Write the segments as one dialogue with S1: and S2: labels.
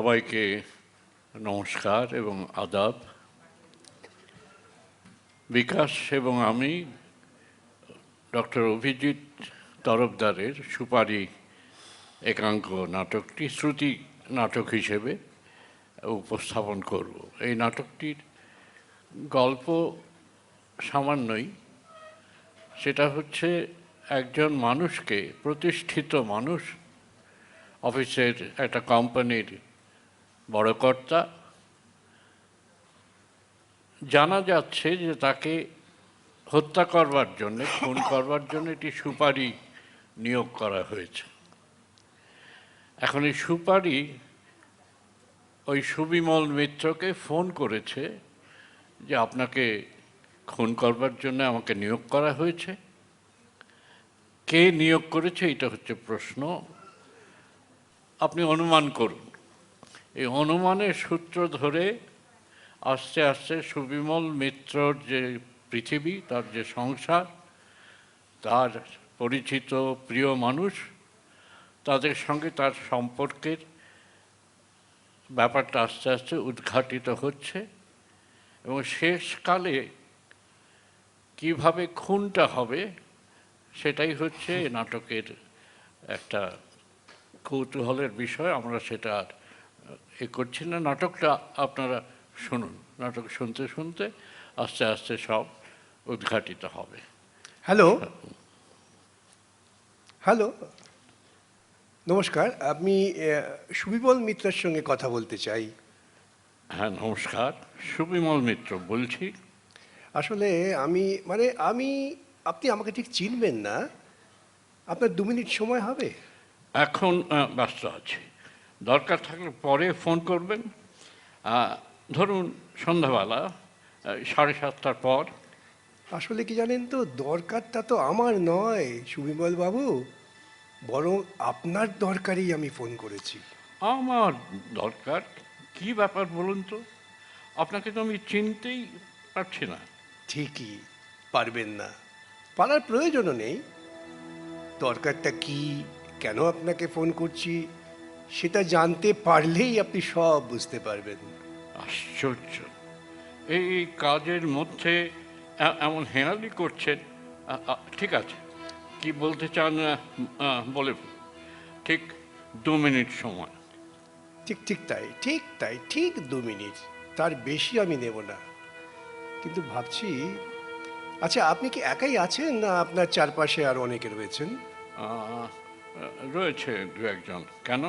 S1: সবাইকে নমস্কার এবং আদাব। বিকাশ এবং আমি, ডক্টর অভিজিৎ তরফদারের সুপারি একাঙ্ক নাটকটি, শ্রুতি নাটক হিসেবে উপস্থাপন করব। এই নাটকটির গল্প সামান্যই। সেটা হচ্ছে একজন মানুষকে প্রতিষ্ঠিত মানুষ অফিসের একটা কোম্পানির বড় কর্তা, জানা যাচ্ছে যে তাকে হত্যা করবার জন্যে, খুন করবার জন্য একটি সুপারি নিয়োগ করা হয়েছে। এখন এই সুপারি ওই সুবিমল মিত্রকে ফোন করেছে যে আপনাকে খুন করবার জন্য আমাকে নিয়োগ করা হয়েছে। কে নিয়োগ করেছে, এটা হচ্ছে প্রশ্ন। আপনি অনুমান করুন। এই অনুমানের সূত্র ধরে আস্তে আস্তে সুবিমল মিত্রর যে পৃথিবী, তার যে সংসার, তার পরিচিত প্রিয় মানুষ, তাদের সঙ্গে তার সম্পর্কের ব্যাপারটা আস্তে আস্তে উদ্ঘাটিত হচ্ছে এবং শেষকালে কীভাবে খুনটা হবে সেটাই হচ্ছে নাটকের একটা কৌতূহলের বিষয়। আমরা সেটা আর এ করছি না। নাটকটা আপনারা শুনুন। নাটক শুনতে শুনতে আস্তে আস্তে সব উদ্ঘাটিত হবে।
S2: হ্যালো? হ্যালো? নমস্কার আমি সুবিমল মিত্রের সঙ্গে কথা বলতে চাই।
S1: হ্যাঁ নমস্কার। সুবিমল মিত্র বলছি।
S2: আসলে আমি মানে আমি আপনি আমাকে ঠিক চিনবেন না। আপনার দু মিনিট সময় হবে?
S1: এখন ব্যস্ত আছি। দরকার থাকলে পরে ফোন করবেন। ধরুন সন্ধ্যাবেলা সাড়ে সাতটার পর।
S2: আসলে কি জানেন তো দরকারটা তো আমার নয় সুবিমল বাবু। বরং আপনার দরকারেই আমি ফোন করেছি।
S1: আমার দরকার? কি ব্যাপার বলুন তো? আপনাকে তো আমি চিনতেই পারছি না।
S2: ঠিকই পারবেন না। পারার প্রয়োজনও নেই। দরকারটা কি? কেন আপনাকে ফোন করছি? সেটা জানতে পারলেই আপনি সব বুঝতে পারবেন।
S1: আশ্চর্য। এই কাজের মধ্যে এমন হেঁয়ালি করছেন? ঠিক আছে। কি বলতে চান বলে ঠিক দু মিনিট সময়।
S2: ঠিক ঠিক তাই ঠিক তাই ঠিক দু মিনিট। তার বেশি আমি নেব না। কিন্তু ভাবছি আচ্ছা আপনি কি একাই আছেন না আপনার চারপাশে আর অনেকে রয়েছেন?
S1: রয়েছে দু একজন। কেন?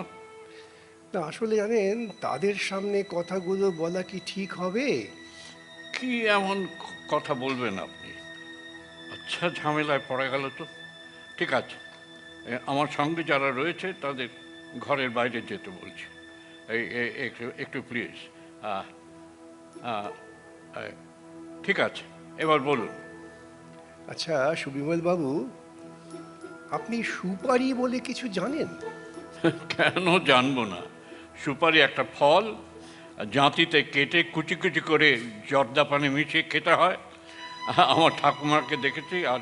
S2: না আসলে জানেন তাদের সামনে কথাগুলো বলা কি ঠিক হবে?
S1: কি এমন কথা বলবেন আপনি? আচ্ছা ঝামেলায় পড়ে গেল তো। ঠিক আছে। আমার সঙ্গে যারা রয়েছে তাদের ঘরের বাইরে যেতে বলছি। এই একটু একটু প্লিজ ঠিক আছে। এবার বলুন।
S2: আচ্ছা সুবিমল বাবু আপনি সুপারি বলে কিছু জানেন?
S1: কেন জানব না? সুপারি একটা ফল জাঁতিতে কেটে কুচি কুচি করে জর্দা পানি মিশিয়ে খেতে হয়। আমার ঠাকুমাকে দেখেছি আর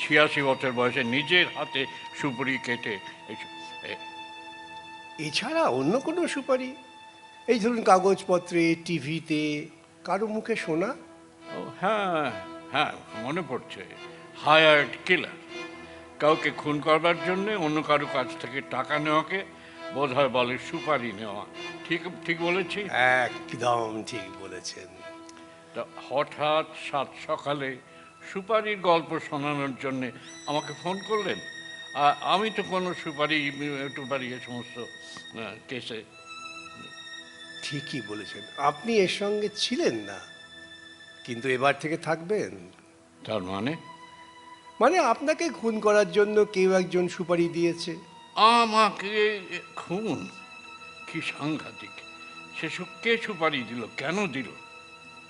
S1: ছিয়াশি বছর বয়সে নিজের হাতে সুপারি কেটে
S2: এছাড়া অন্য কোনো সুপারি? এই ধরুন কাগজপত্রে টিভিতে কারও মুখে শোনা
S1: ও, হ্যাঁ হ্যাঁ মনে পড়ছে। Hired killer. কাউকে খুন করবার জন্যে অন্য কারও কাছ থেকে টাকা নেওয়াকে বোধ হয় বলে সুপারি নেওয়া। ঠিক ঠিক বলেছি?
S2: একদম ঠিক বলেছেন।
S1: তা হঠাৎ সাত সকালে সুপারির গল্প শোনানোর জন্য আমাকে ফোন করলেন? আমি তো কোনো সুপারি টুপারি এ সমস্ত কেসে।
S2: ঠিকই বলেছেন। আপনি এর সঙ্গে ছিলেন না কিন্তু এবার থেকে থাকবেন।
S1: তার মানে?
S2: মানে আপনাকে খুন করার জন্য কেউ একজন সুপারি দিয়েছে।
S1: আমাকে খুন? কি সাংঘাতিক। সেসব কে সুপারি দিল? কেন দিল?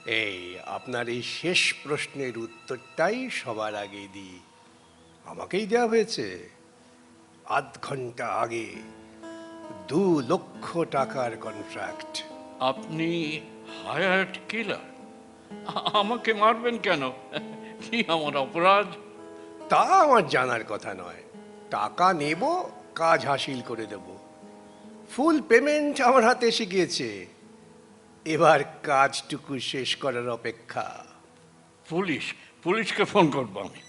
S2: এই আপনার এই শেষ প্রশ্নের উত্তরটাই সবার আগে দিই। আমাকেই দেওয়া হয়েছে। আধ ঘণ্টা আগে দু লক্ষ টাকার কন্ট্রাক্ট
S1: আপনি হায়ার্ড কিলার? আমাকে মারবেন কেন? কি আমার অপরাধ?
S2: তা আমার জানার কথা নয়। টাকা নেব কাজ হাসিল করে দেব। ফুল পেমেন্ট আমার হাতে এসে গিয়েছে। এবার কাজটুকু শেষ করার অপেক্ষা।
S1: পুলিশ পুলিশকে ফোন করব আমি।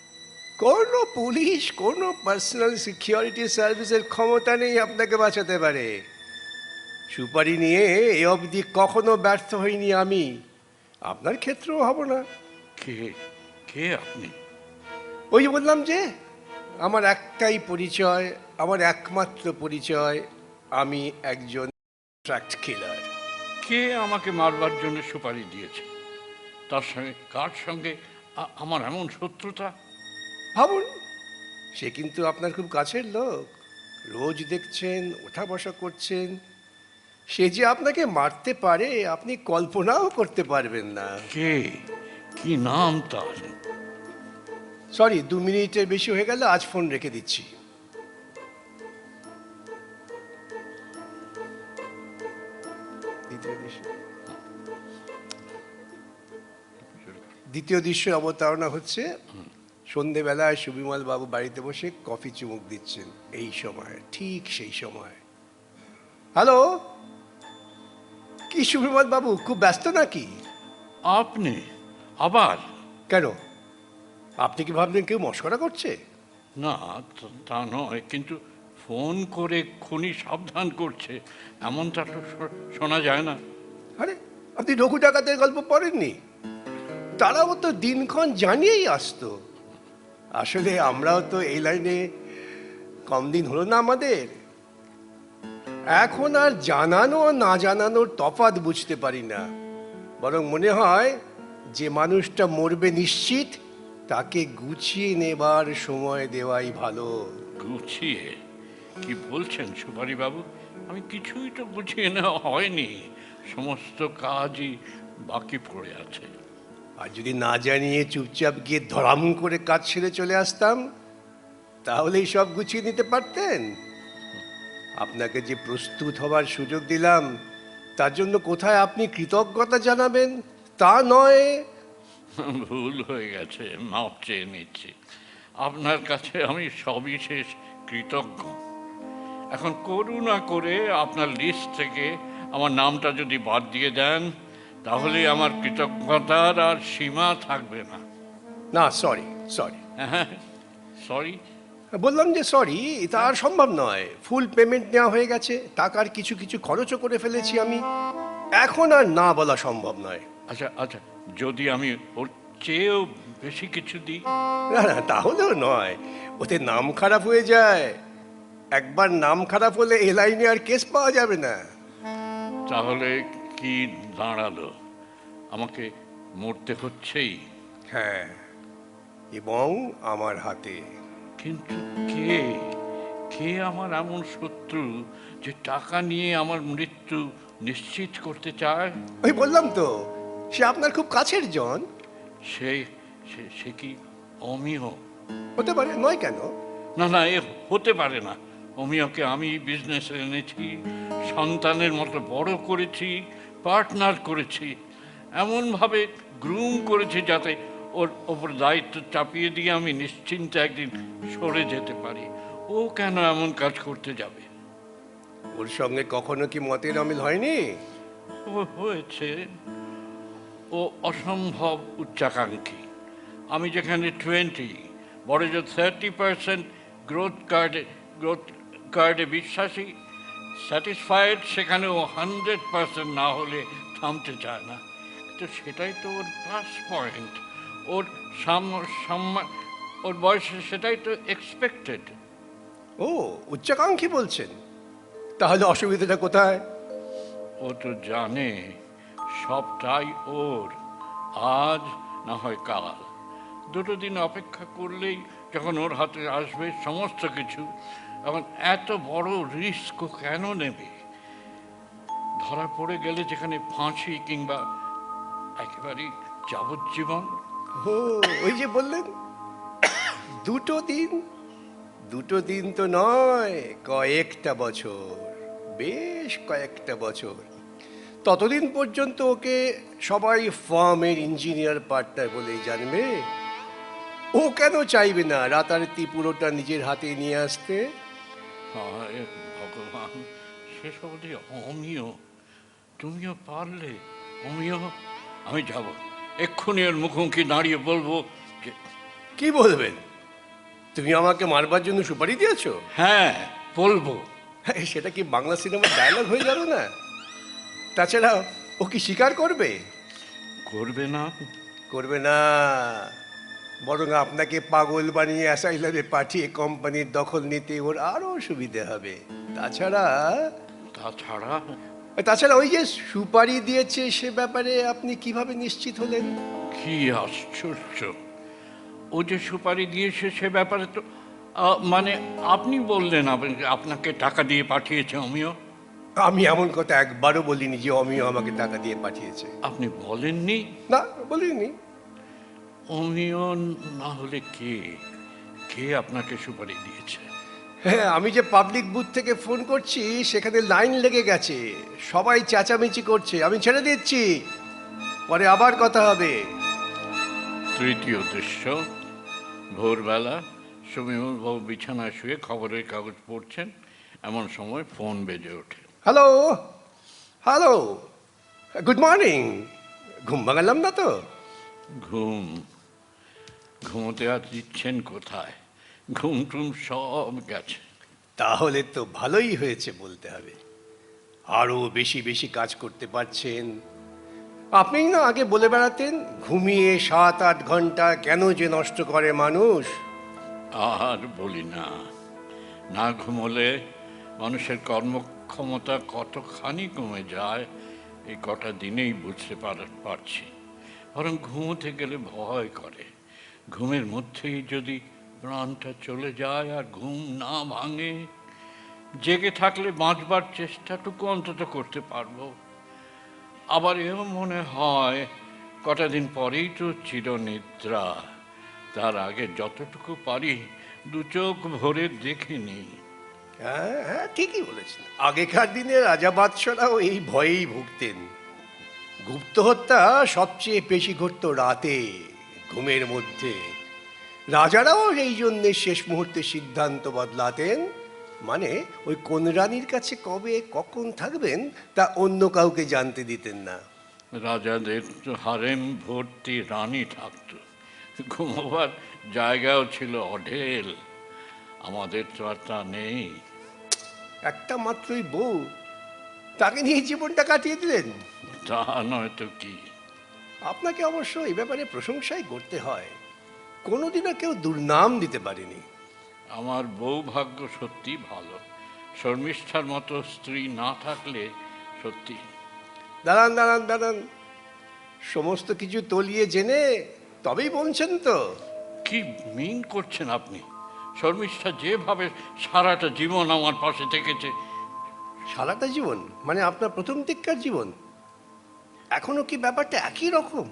S2: কোনো পুলিশ কোনো পার্সোনাল সিকিউরিটি সার্ভিসের ক্ষমতা নেই আপনাকে বাঁচাতে পারে। সুপারি নিয়ে এ অবধি কখনো ব্যর্থ হইনি আমি। আপনার ক্ষেত্রেও হব না।
S1: কে কে আপনি?
S2: ওই বললাম যে আমার একটাই পরিচয় আমার একমাত্র পরিচয় আমি একজন ট্র্যাক্ট কিলার
S1: কে আমাকে মারবার জন্য সুপারি দিয়েছে? তার সঙ্গে কার সঙ্গে? আমার এমন শত্রুতা?
S2: ভাবুন সে কিন্তু আপনার খুব কাছের লোক। রোজ দেখছেন ওঠা বসা করছেন। সে যে আপনাকে মারতে পারে আপনি কল্পনাও করতে পারবেন না।
S1: কে? কি নাম তার?
S2: সরি দু মিনিটের বেশি হয়ে গেল আজ ফোন রেখে দিচ্ছি। দ্বিতীয় দৃশ্যের অবতারণা হচ্ছে সন্ধেবেলায় সুবিমল বাবু বাড়িতে বসে কফি চুমুক দিচ্ছেন এই সময় ঠিক সেই সময়। হ্যালো কি সুবিমল বাবু খুব ব্যস্ত নাকি?
S1: আপনি? আবার?
S2: কেন? আপনি কি ভাবলেন কেউ মস্করা করছে?
S1: না তা- নয় কিন্তু ফোন করে খুনি সাবধান করছে এমনটা তো শোনা যায় না।
S2: আরে আপনি রঘু ডাকাতের গল্প পড়েননি? তারাও তো দিনক্ষণ জানিয়েই আসতো। আসলে আমরাও তো এই লাইনে কম দিন হলো না আমাদের। এখন আর জানানো না জানানোর তফাৎ বুঝতে পারি না। বরং মনে হয় যে মানুষটা মরবে নিশ্চিত তাকে গুছিয়ে নেবার সময় দেওয়াই ভালো।
S1: গুছিয়ে? কি বলছেন সুপারি বাবু আমি কিছুই তো গুছিয়ে নেওয়া হয়নি। সমস্ত কাজই বাকি পড়ে আছে।
S2: আর যদি না জানিয়ে চুপচাপ গিয়ে ধরাম করে কাজ ছেড়ে চলে আসতাম তাহলেই সব গুছিয়ে নিতে পারতেন। আপনাকে যে প্রস্তুত হবার সুযোগ দিলাম তার জন্য কোথায় আপনি কৃতজ্ঞতা জানাবেন তা নয়।
S1: ভুল হয়ে গেছে মাপ চেয়ে নিচ্ছি। আপনার কাছে আমি সবিশেষ কৃতজ্ঞ। এখন করুণা করে আপনার লিস্ট থেকে আমার নামটা যদি বাদ দিয়ে দেন তাহলে আমার কৃতজ্ঞতার আর সীমা থাকবে না।
S2: না সরি সরি
S1: হ্যাঁ সরি
S2: বললাম যে সরি তা আর সম্ভব নয়। ফুল পেমেন্ট নেওয়া হয়ে গেছে টাকার কিছু কিছু খরচও করে ফেলেছি আমি। এখন আর না বলা সম্ভব নয়।
S1: আচ্ছা আচ্ছা যদি আমি ওর চেয়েও বেশি কিছু দিই?
S2: না না তাহলেও নয়। ওতে নাম খারাপ হয়ে যায়। একবার নাম খারাপ হলে এ লাইনে আর কেস পাওয়া যাবে না।
S1: তাহলে কি দাঁড়াল? আমাকে মরতে হচ্ছেই।
S2: হ্যাঁ এবং আমার হাতে।
S1: কিন্তু কে? কে আমার এমন শত্রু যে টাকা নিয়ে আমার মৃত্যু নিশ্চিত করতে চায়?
S2: ওই বললাম তো সে আপনার খুব কাছের জন।
S1: সে সে- কি অমিয়
S2: হতে পারে নয় কেন?
S1: না না এ হতে পারে না। অমিয়কে আমি বিজনেসে এনেছি সন্তানের মতো বড় করেছি পার্টনার করেছি এমনভাবে গ্রুম করেছি যাতে ওর ওপর দায়িত্ব চাপিয়ে দিয়ে আমি নিশ্চিন্তে একদিন সরে যেতে পারি। ও কেন এমন কাজ করতে যাবে?
S2: ওর সঙ্গে কখনো কি মতের অমিল হয়নি?
S1: ও হয়েছে। ও অসম্ভব উচ্চাকাঙ্ক্ষী। আমি যেখানে টোয়েন্টি বড় যে থার্টি পার্সেন্ট গ্রোথ কার্ডে গ্রোথ কার্ডে বিশ্বাসী স্যাটিসফাইড সেখানে ও হান্ড্রেড পার্সেন্ট না হলে থামতে চায় না। তো সেটাই তো ওর প্লাস পয়েন্ট ওর সাম- সম্মান ওর বয়সে সেটাই তো এক্সপেক্টেড
S2: ও উচ্চাকাঙ্ক্ষী বলছেন। তাহলে অসুবিধাটা কোথায়?
S1: ও তো জানে। সবটাই ওর। আজ না হয় কাল। দুটো দিন অপেক্ষা করলেই যখন ওর হাতে আসবে সমস্ত কিছু, এখন এত বড় রিস্ক কেন নেবে? ধরা পড়ে গেলে যেখানে ফাঁসি কিংবা একেবারেই যাবজ্জীবন।
S2: ও, ওই যে বললেন, দুটো দিন? দুটো দিন তো নয়, কয়েকটা বছর, বেশ কয়েকটা বছর। ততদিন পর্যন্ত ওকে সবাই ফার্মের ইঞ্জিনিয়ার পার্টনার বলেই জানবে। ও কেন চাইবে না রাতারাতি পুরোটা নিজের হাতে নিয়ে আসতে?
S1: হায় ভগবান শেষ অবধি অমিও তুমিও পারলে অমিও আমি যাব। এক্ষুনি ওর মুখোমুখি দাঁড়িয়ে বলব যে
S2: কি বলবেন? তুমি আমাকে মারবার জন্য সুপারি দিয়েছ?
S1: হ্যাঁ বলব।
S2: সেটা কি বাংলা সিনেমার ডায়লগ হয়ে যাবে না? তাছাড়া ও কি স্বীকার করবে?
S1: করবে না।
S2: করবে না। বরং আপনাকে পাগল বানিয়ে অ্যাসাইলামে পাঠিয়ে কোম্পানির দখল নিতে ওর আরও সুবিধে হবে। তাছাড়া
S1: তাছাড়া?
S2: তাছাড়া ওই যে সুপারি দিয়েছে সে ব্যাপারে আপনি কীভাবে নিশ্চিত হলেন?
S1: কি আশ্চর্য। ও যে সুপারি দিয়েছে সে ব্যাপারে তো মানে আপনি বললেন আপনি- আপনাকে টাকা দিয়ে পাঠিয়েছে অমিও
S2: আমি এমন কথা একবারও বলিনি যে অমিও আমাকে টাকা দিয়ে পাঠিয়েছে।
S1: আপনি বলেননি?
S2: না বলিনি।
S1: অমিও না হলে কে? কে আপনাকে সুপারি দিয়েছে?
S2: হ্যাঁ আমি যে পাবলিক বুথ থেকে ফোন করছি সেখানে লাইন লেগে গেছে। সবাই চেঁচামেচি করছে। আমি ছেড়ে দিচ্ছি। পরে আবার কথা হবে।
S1: তৃতীয় দৃশ্য। ভোরবেলা সমীমবাবু বিছানায় শুয়ে খবরের কাগজ পড়ছেন। এমন সময় ফোন বেজে ওঠে।
S2: হ্যালো হ্যালো গুড মর্নিং ঘুম ভাঙালাম না তো
S1: ঘুম ঘুমোতে আর দিচ্ছেন কোথায় ঘুম টুম সব গেছে
S2: তাহলে তো ভালোই হয়েছে বলতে হবে আরও বেশি বেশি কাজ করতে পারছেন আপনি না আগে বলে বেড়াতেন ঘুমিয়ে সাত আট ঘণ্টা কেন যে নষ্ট করে মানুষ
S1: আর বলি না না ঘুমোলে মানুষের কর্মক্ষমতা কতখানি কমে যায়, এই কটা দিনেই বুঝতে পার- পারছি। বরং ঘুমোতে গেলে ভয় করে। ঘুমের মধ্যেই যদি প্রাণটা চলে যায় আর ঘুম না ভাঙে, জেগে থাকলে বাঁচবার চেষ্টাটুকু অন্তত করতে পারব। আবার এও মনে হয়, কটা দিন পরেই তো চিরনিদ্রা। তার আগে যতটুকু পারি, দু চোখ ভরে দেখে নিই।
S2: হ্যাঁ হ্যাঁ ঠিকই বলেছেন। আগেকার দিনে রাজা বাদশারাও এই ভয়েই ভুগতেন। গুপ্ত হত্যা সবচেয়ে বেশি ঘটত রাতে, ঘুমের মধ্যে। রাজারাও এই জন্যে শেষ মুহূর্তে সিদ্ধান্ত বদলাতেন মানে ওই কোন রানীর কাছে কবে কখন থাকবেন তা অন্য কাউকে জানতে দিতেন না।
S1: রাজাদের হারেম ভর্তি রানী থাকতো। ঘুমোবার জায়গাও ছিল অঢেল। আমাদের তো আর তা নেই।
S2: একটা মাত্রই বউ তাকে নিয়ে জীবনটা কাটিয়ে দিলেন।
S1: তা নয় তো কি?
S2: আপনাকে অবশ্য এই ব্যাপারে প্রশংসাই করতে হয়। কোনোদিনও কেউ দুর্নাম দিতে পারেনি।
S1: আমার বউ ভাগ্য সত্যি ভালো। শর্মিষ্ঠার মতো স্ত্রী না থাকলে সত্যি।
S2: দাঁড়ান দাঁড়ান দাঁড়ান। সমস্ত কিছু তলিয়ে জেনে তবেই বলছেন তো।
S1: কি মিন করছেন আপনি? শর্মিষ্ঠা যেভাবে সারাটা জীবন আমার পাশে থেকেছে।
S2: সারাটা জীবন? মানে আপনার প্রথম দিককার জীবন? এখনও কি ব্যাপারটা একই রকম?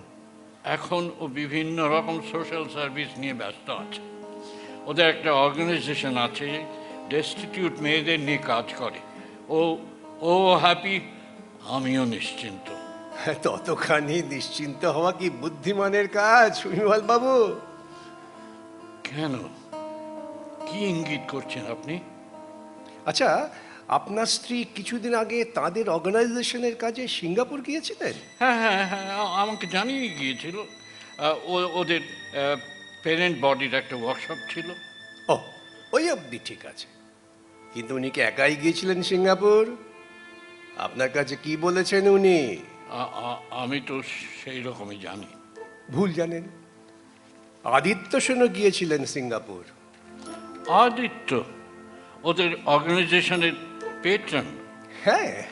S1: এখন ও বিভিন্ন রকম সোশ্যাল সার্ভিস নিয়ে ব্যস্ত আছে। ওদের একটা অর্গানাইজেশন আছে ডেস্টিটিউট মেয়েদের নিয়ে কাজ করে। ও ও হ্যাপি আমিও নিশ্চিন্ত।
S2: ততখানি নিশ্চিন্ত হওয়া কি বুদ্ধিমানের কাজ সুমিমাল বাবু
S1: কেন? কি ইঙ্গিত করছেন আপনি?
S2: আচ্ছা আপনার স্ত্রী কিছুদিন আগে তাদের অর্গানাইজেশনের কাজে সিঙ্গাপুর গিয়েছিলেন?
S1: হ্যাঁ হ্যাঁ হ্যাঁ আমাকে জানিয়ে গিয়েছিল। ও- ওদের প্যারেন্ট বডির একটা ওয়ার্কশপ ছিল।
S2: ও ওই অবধি ঠিক আছে। কিন্তু উনি কি একাই গিয়েছিলেন সিঙ্গাপুর? আপনার কাছে কি বলেছেন উনি?
S1: আমি তো সেই রকমই জানি।
S2: ভুল জানেন। আদিত্য সেনও গিয়েছিলেন সিঙ্গাপুর।
S1: আদিত্য ওদের অর্গানাইজেশনের পেট্রন
S2: হ্যাঁ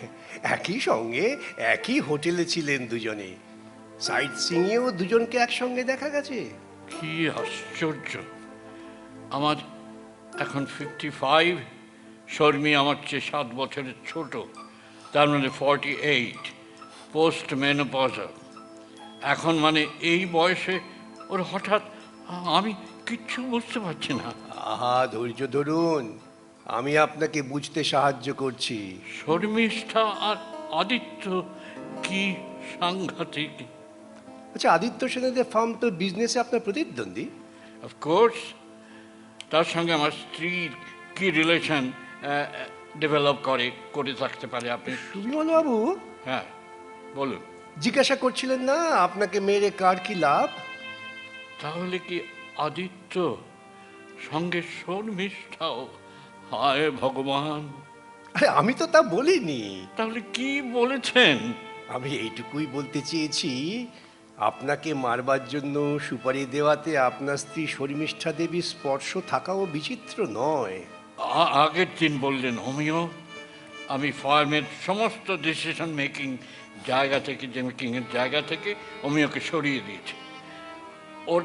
S2: একই সঙ্গে একই হোটেলে ছিলেন দুজনে সাইট সিংয়েও দুজনকে একসঙ্গে দেখা গেছে।
S1: কি আশ্চর্য। আমার এখন ফিফটি ফাইভ শর্মী আমার চেয়ে সাত বছরের ছোট তার মানে ফর্টি এইট পোস্ট মেনোপজা এখন মানে এই বয়সে ওর হঠাৎ আমি কিচ্ছু বুঝতে পারছি না।
S2: আহা ধৈর্য ধরুন। আমি আপনাকে বুঝতে সাহায্য করছি।
S1: শর্মিষ্ঠা আর আদিত্য কি সাংঘাতিক?
S2: আচ্ছা আদিত্য সেনের ফার্ম তো বিজনেসে আপনার প্রতিদ্বন্দ্বী।
S1: অফকোর্স তার সঙ্গে আমার স্ত্রীর কি রিলেশন ডেভেলপ করে করে থাকতে পারে আপনি?
S2: সুবিমল বাবু
S1: হ্যাঁ বলুন।
S2: জিজ্ঞাসা করছিলেন না আপনাকে মেরে কার কি লাভ?
S1: তাহলে কি আদিত্য সঙ্গে শর্মিষ্ঠাও। হায় ভগবান।
S2: আরে আমি তো তা বলিনি।
S1: তাহলে কি বলেছেন?
S2: আমি এইটুকুই বলতে চেয়েছি আপনাকে মারবার জন্য সুপারি দেওয়াতে আপনার স্ত্রী শর্মিষ্ঠা দেবীর স্পর্শ থাকাও বিচিত্র নয়।
S1: আগের দিন বললেন হোমিও আমি ফার্মের সমস্ত ডিসিশন মেকিং জায়গা থেকে যে মেকিংয়ের জায়গা থেকে হোমিওকে সরিয়ে দিয়েছি। ওর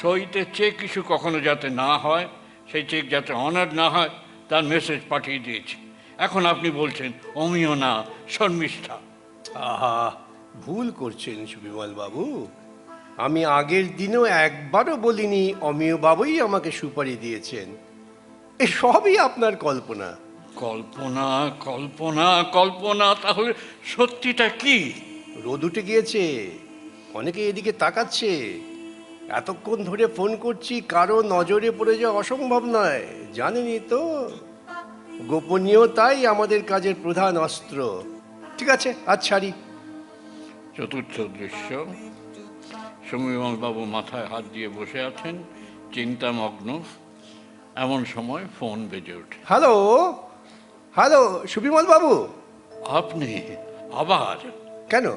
S1: সইতে চেক কিছু কখনো যাতে না হয় সেই চেক যাতে অনার না হয় তার মেসেজ পাঠিয়ে দিয়েছি। এখন আপনি বলছেন অমিও না শর্মিষ্ঠা।
S2: আহা ভুল করছেন সুবিমল বাবু আমি আগের দিনও একবারও বলিনি অমিয় বাবুই আমাকে সুপারি দিয়েছেন। এ সবই আপনার কল্পনা।
S1: কল্পনা কল্পনা কল্পনা তাহলে সত্যিটা কি?
S2: রোদ উঠে গিয়েছে অনেকে এদিকে তাকাচ্ছে। এতক্ষণ ধরে ফোন করছি কারও নজরে পড়ে যাওয়া অসম্ভব নয় জানেনই তো? গোপনীয়তাই আমাদের কাজের প্রধান অস্ত্র। ঠিক আছে আজ ছাড়ি।
S1: চতুর্থ দৃশ্য। বাবু মাথায় হাত দিয়ে বসে আছেন চিন্তামগ্ন। এমন সময় ফোন বেজে ওঠে।
S2: হ্যালো? হ্যালো সুবিমল বাবু
S1: আপনি আবার?
S2: কেন?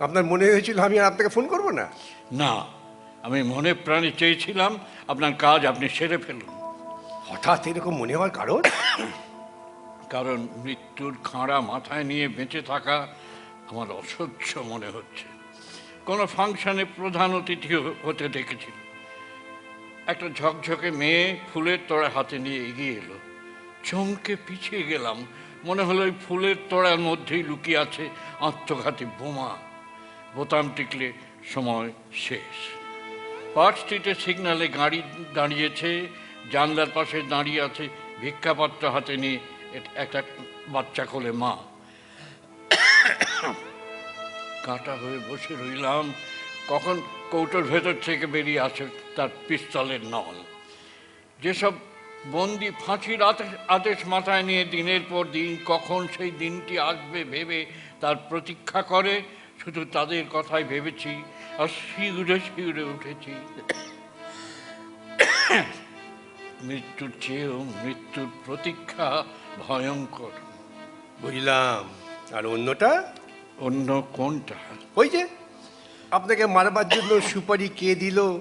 S2: আপনার মনে হয়েছিল আমি আপনাকে ফোন করব না?
S1: না আমি মনে প্রাণে চেয়েছিলাম আপনার কাজ আপনি সেরে ফেলুন।
S2: হঠাৎ এরকম মনে হওয়ার কারণ?
S1: কারণ মৃত্যুর খাঁড়া মাথায় নিয়ে বেঁচে থাকা আমার অসহ্য মনে হচ্ছে। কোনো ফাংশনে প্রধান অতিথি হতে দেখেছি। একটা ঝকঝকে মেয়ে ফুলের তোড়া হাতে নিয়ে এগিয়ে এলো। চমকে পিছিয়ে গেলাম। মনে হলো ওই ফুলের তোড়ার মধ্যেই লুকিয়ে আছে আত্মঘাতী বোমা। বোতাম টিকলে সময় শেষ। পার্ক স্ট্রিটের সিগনালে গাড়ি দাঁড়িয়েছে, জানলার পাশে দাঁড়িয়ে আছে, ভিক্ষাপাত্র হাতে নিয়ে একটা বাচ্চা কোলে মা। কাটা হয়ে বসে রইলাম। কখন কৌটোর ভেতর থেকে বেরিয়ে আসে তার পিস্তলের নল। যেসব বন্দি ফাঁসির আদেশ মাথায় নিয়ে দিনের পর দিন কখন সেই দিনটি আসবে ভেবে তার প্রতীক্ষা করে, শুধু তাদের কথাই ভেবেছি। আর শিউরে শিউরে উঠেছি। মৃত্যুর চেয়েও মৃত্যুর প্রতীক্ষা ভয়ঙ্কর।
S2: বুঝলাম। আর অন্যটা?
S1: অন্য কোনটা?
S2: ওই যে আপনাকে মারবার জন্য সুপারি কে দিল?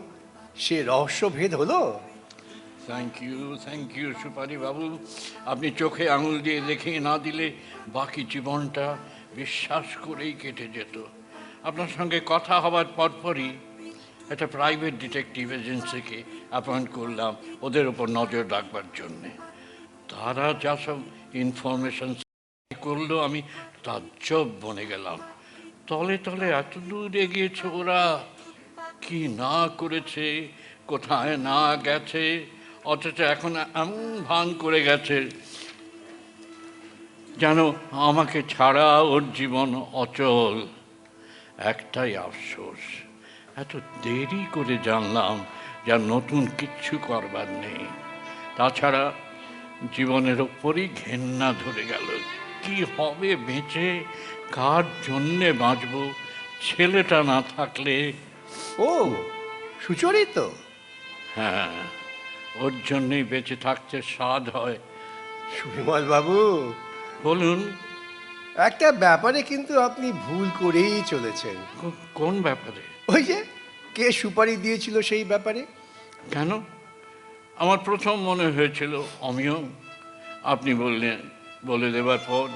S2: সে রহস্যভেদ হলো?
S1: থ্যাংক ইউ থ্যাংক ইউ সুপারি বাবু। আপনি চোখে আঙুল দিয়ে দেখিয়ে না দিলে বাকি জীবনটা বিশ্বাস করেই কেটে যেত। আপনার সঙ্গে কথা হবার পরপরই একটা প্রাইভেট ডিটেকটিভ এজেন্সিকে অ্যাপয়েন্ট করলাম, ওদের ওপর নজর রাখবার জন্যে। তারা যা সব ইনফরমেশন করল, আমি তাজ্জব বনে গেলাম। তলে তলে এত দূর এগিয়েছে ওরা, কি না করেছে, কোথায় না গেছে, অথচ এখন এমন ভান করে গেছে যেন আমাকে ছাড়া ওর জীবন অচল। একটাই আফসোস। এত দেরি করে জানলাম যা নতুন কিচ্ছু করবার নেই। তাছাড়া জীবনের ওপরই ঘেন্না ধরে গেল। কি হবে বেঁচে? কার জন্যে বাঁচব? ছেলেটা না থাকলে?
S2: ও সুচরিত।
S1: হ্যাঁ ওর জন্যই বেঁচে থাকতে স্বাদ হয়।
S2: সুবিমল বাবু।
S1: বলুন।
S2: একটা ব্যাপারে কিন্তু আপনি ভুল করেই চলেছেন।
S1: কোন ব্যাপারে?
S2: ওই যে কে সুপারি দিয়েছিল সেই ব্যাপারে?
S1: কেন? আমার প্রথম মনে হয়েছিল অমিয় আপনি বললেন বলে দেবার পর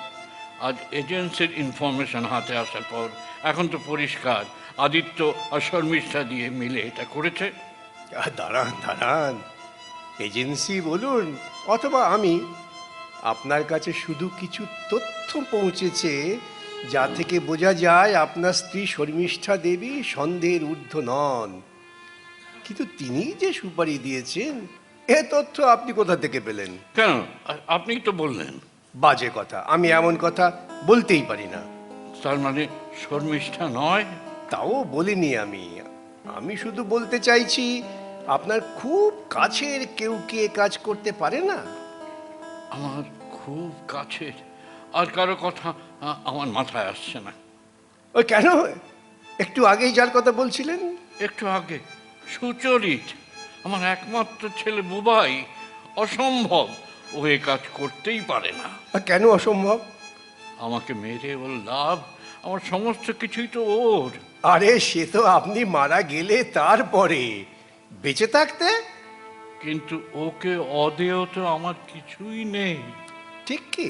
S1: আজ এজেন্সির ইনফরমেশন হাতে আসার পর এখন তো পরিষ্কার আদিত্য আর শর্মিষ্ঠা দিয়ে মিলে এটা করেছে।
S2: দাঁড়ান দাঁড়ান। এজেন্সি বলুন অথবা আমি আপনার কাছে শুধু কিছু তথ্য পৌঁছেছে যা থেকে বোঝা যায় আপনার স্ত্রী শর্মিষ্ঠা দেবী সন্দেহের ঊর্ধ্ব নন। কিন্তু তিনি যে সুপারি দিয়েছেন এ তথ্য আপনি কোথা থেকে পেলেন?
S1: কেন? আপনি তো বললেন।
S2: বাজে কথা। আমি এমন কথা বলতেই পারি না।
S1: তার মানে শর্মিষ্ঠা নয়?
S2: তাও বলিনি আমি। আমি শুধু বলতে চাইছি আপনার খুব কাছের কেউ কি কাজ করতে পারে না?
S1: আমার খুব কাছের আর কারও কথা আমার মাথায় আসছে না।
S2: ওই কেন? একটু আগেই যার কথা বলছিলেন?
S1: একটু আগে সুচরিত আমার একমাত্র ছেলে বুবাই অসম্ভব ও এ কাজ করতেই পারে না।
S2: আর কেন অসম্ভব?
S1: আমাকে মেরে ওর লাভ আমার সমস্ত কিছুই তো ওর।
S2: আরে সে তো আপনি মারা গেলে তারপরে। বেঁচে থাকতে
S1: কিন্তু ওকে অদেয় তো আমার কিছুই নেই।
S2: ঠিক কি?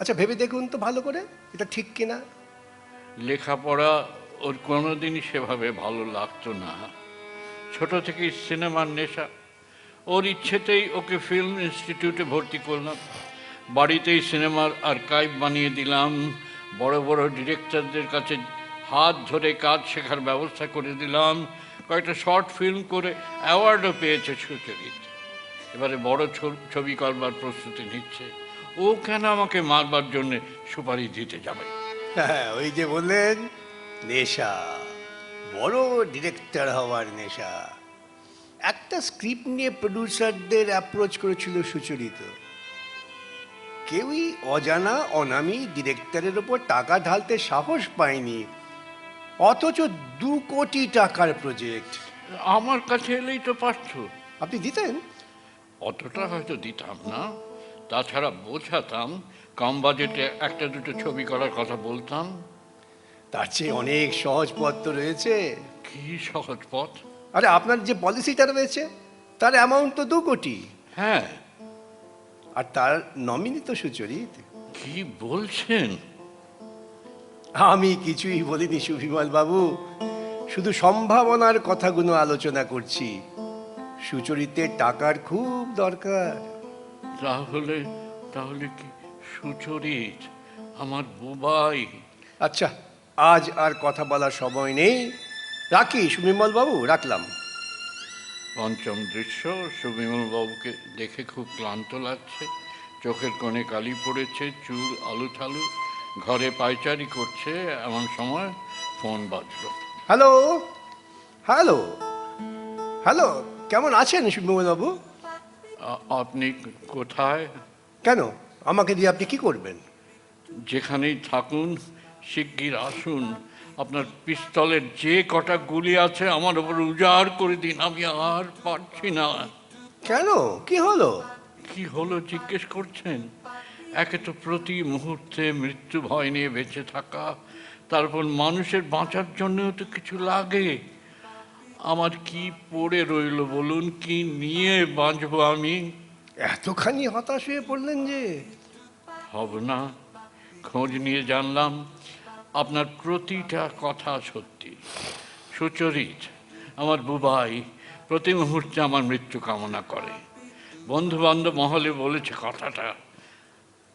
S2: আচ্ছা ভেবে দেখুন তো ভালো করে এটা ঠিক কিনা
S1: লেখাপড়া ওর কোনোদিনই সেভাবে ভালো লাগতো না। ছোট থেকেই সিনেমার নেশা। ওর ইচ্ছেতেই ওকে ফিল্ম ইনস্টিটিউটে ভর্তি করলাম। বাড়িতেই সিনেমার আর্কাইভ বানিয়ে দিলাম। বড় বড় ডিরেক্টরদের কাছে হাত ধরে কাজ শেখার ব্যবস্থা করে দিলাম। কয়েকটা শর্ট ফিল্ম করে অ্যাওয়ার্ডও পেয়েছে সুচরিত। এবারে বড় ছবি করবার প্রস্তুতি নিচ্ছে। ও কেন আমাকে মারবার জন্য সুপারিশ দিতে যাবে?
S2: হ্যাঁ ওই যে বললেন, নেশা। বড় ডিরেক্টর হওয়ার নেশা। একটা স্ক্রিপ্ট নিয়ে প্রডিউসারদের অ্যাপ্রোচ করেছিল সুচরিত। কেউই অজানা, অনামি ডিরেক্টরের ওপর টাকা ঢালতে সাহস পায়নি। অথচ দু কোটি টাকার প্রজেক্ট
S1: আমার কাছে এলেই তো পারছ
S2: আপনি দিতেন?
S1: অতটা হয়তো দিতাম না। তাছাড়া বোঝাতাম কম বাজেটে একটা দুটো ছবি করার কথা বলতাম।
S2: তার চেয়ে অনেক সহজ পথ তো রয়েছে।
S1: কি সহজ পথ?
S2: আরে আপনার যে পলিসিটা রয়েছে তার অ্যামাউন্ট তো দু কোটি।
S1: হ্যাঁ।
S2: আর তার নমিনি তো সুচরিত।
S1: কি বলছেন?
S2: আমি কিছুই বলিনি সুবিমল বাবু। শুধু সম্ভাবনার কথাগুলো আলোচনা করছি। সুচরিতের টাকার খুব দরকার।
S1: তাহলে তাহলে কি সুচরিত আমার বুবাই?
S2: আচ্ছা আজ আর কথা বলার সময় নেই। রাখি সুবিমল বাবু রাখলাম।
S1: পঞ্চম দৃশ্য সুবিমল বাবুকে দেখে খুব ক্লান্ত লাগছে। চোখের কোণে কালি পড়েছে চুল আলু থালু ঘরে পায়চারি করছে এমন সময় ফোন বাজলো।
S2: হ্যালো? হ্যালো? হ্যালো কেমন আছেন বাবু
S1: আপনি কোথায়?
S2: কেন? আমাকে দিয়ে আপনি কি করবেন?
S1: যেখানেই থাকুন শিগগির আসুন। আপনার পিস্তলের যে কটা গুলি আছে আমার ওপর উজাড় করে দিন আমি আর পারছি না।
S2: কেন? কি হলো?
S1: কি হলো জিজ্ঞেস করছেন? একে তো প্রতি মুহূর্তে মৃত্যু ভয় নিয়ে বেঁচে থাকা তারপর মানুষের বাঁচার জন্যও তো কিছু লাগে। আমার কি পড়ে রইল বলুন কি নিয়ে বাঁচবো আমি?
S2: এতখানি হতাশ হয়ে পড়লেন যে।
S1: হব না খোঁজ নিয়ে জানলাম আপনার প্রতিটা কথা সত্যি। সুচরিত আমার বুবাই প্রতি মুহূর্তে আমার মৃত্যু কামনা করে। বন্ধু বান্ধব মহলে বলেছে কথাটা।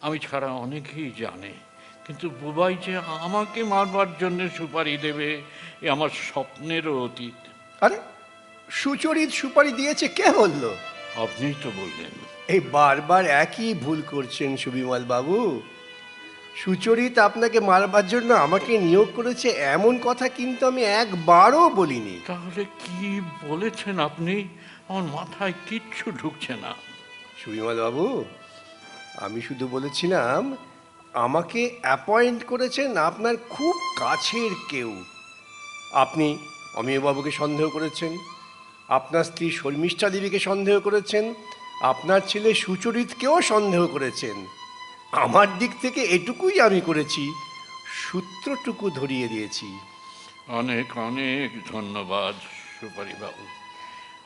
S1: আমি ছাড়া অনেকেই জানে কিন্তু বুবাই যে আমাকে মারবার জন্য সুপারি দেবে এ আমার স্বপ্নেরও অতীত।
S2: আরে সুচরিত সুপারি দিয়েছে কে বলল?
S1: আপনিই তো বললেন।
S2: এই বারবার একই ভুল করছেন সুবিমল বাবু। সুচরিত আপনাকে মারবার জন্য আমাকে নিয়োগ করেছে এমন কথা কিন্তু আমি একবারও বলিনি।
S1: তাহলে কি বলেছেন আপনি? আমার মাথায় কিচ্ছু ঢুকছে না।
S2: সুবিমল বাবু আমি শুধু বলেছিলাম, আমাকে অ্যাপয়েন্ট করেছেন আপনার খুব কাছের কেউ। আপনি অমিয়বাবুকে সন্দেহ করেছেন, আপনার স্ত্রী শর্মিষ্ঠা দেবীকে সন্দেহ করেছেন, আপনার ছেলে সুচরিতকেও সন্দেহ করেছেন। আমার দিক থেকে এটুকুই আমি করেছি, সূত্রটুকু ধরিয়ে দিয়েছি।
S1: অনেক অনেক ধন্যবাদ সুপারি বাবু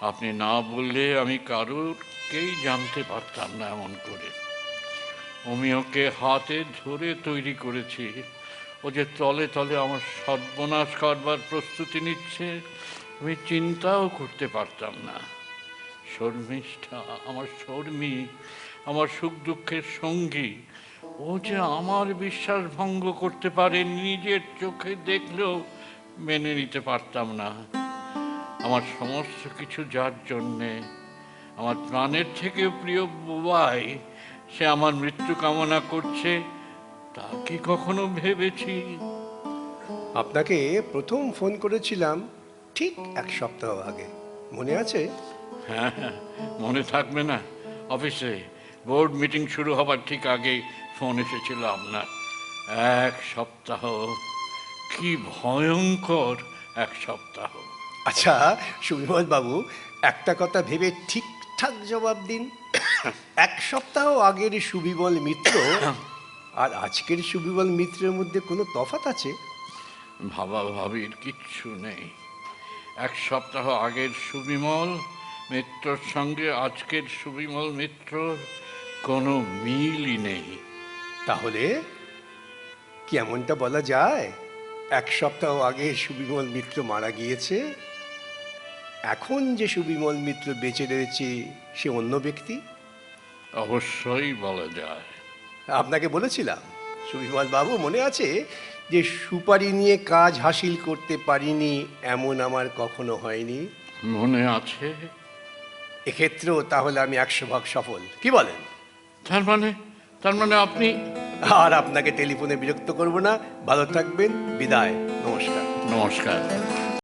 S1: আপনি না বললে আমি কারোরকেই জানতে পারতাম না এমন করে। আমি ওকে হাতে ধরে তৈরি করেছি। ও যে তলে তলে আমার সর্বনাশ করবার প্রস্তুতি নিচ্ছে, আমি চিন্তাও করতে পারতাম না। শর্মিষ্ঠা, আমার শর্মী, আমার সুখ দুঃখের সঙ্গী, ও যে আমার বিশ্বাস ভঙ্গ করতে পারে, নিজের চোখে দেখলেও মেনে নিতে পারতাম না। আমার সমস্ত কিছু যার জন্যে, আমার প্রাণের থেকে প্রিয় বুবাই সে আমার মৃত্যু কামনা করছে তা কি কখনো ভেবেছি?
S2: আপনাকে প্রথম ফোন করেছিলাম ঠিক এক সপ্তাহ আগে। মনে আছে?
S1: হ্যাঁ হ্যাঁ, মনে থাকবে না। অফিসে বোর্ড মিটিং শুরু হবার ঠিক আগেই ফোন এসেছিল আপনার। এক সপ্তাহ কি ভয়ঙ্কর এক সপ্তাহ।
S2: আচ্ছা সুবিমল বাবু একটা কথা ভেবে ঠিকঠাক জবাব দিন। এক সপ্তাহ আগের সুবিমল মিত্র আর আজকের সুবিবল মিত্রের মধ্যে কোনো তফাৎ আছে?
S1: ভাবা ভাবির কিচ্ছু নেই। এক সপ্তাহ আগের সুবিমল মিত্রর সঙ্গে আজকের সুবিমল মিত্রর কোনো মিলই নেই।
S2: তাহলে কি এমনটা বলা যায়? এক সপ্তাহ আগে সুবিমল মিত্র মারা গিয়েছে এখন যে সুবিমল মিত্র বেঁচে রয়েছে সে অন্য ব্যক্তি?
S1: অবশ্যই বলা যায়।
S2: আপনাকে বলেছিলাম সুবিমল বাবু মনে আছে যে সুপারি নিয়ে কাজ হাসিল করতে পারিনি এমন আমার কখনো হয়নি?
S1: মনে আছে।
S2: এক্ষেত্রেও তাহলে আমি একশো ভাগ সফল। কি বলেন?
S1: তার মানে তার মানে আপনি
S2: আর আপনাকে টেলিফোনে বিরক্ত করব না। ভালো থাকবেন বিদায় নমস্কার।
S1: নমস্কার।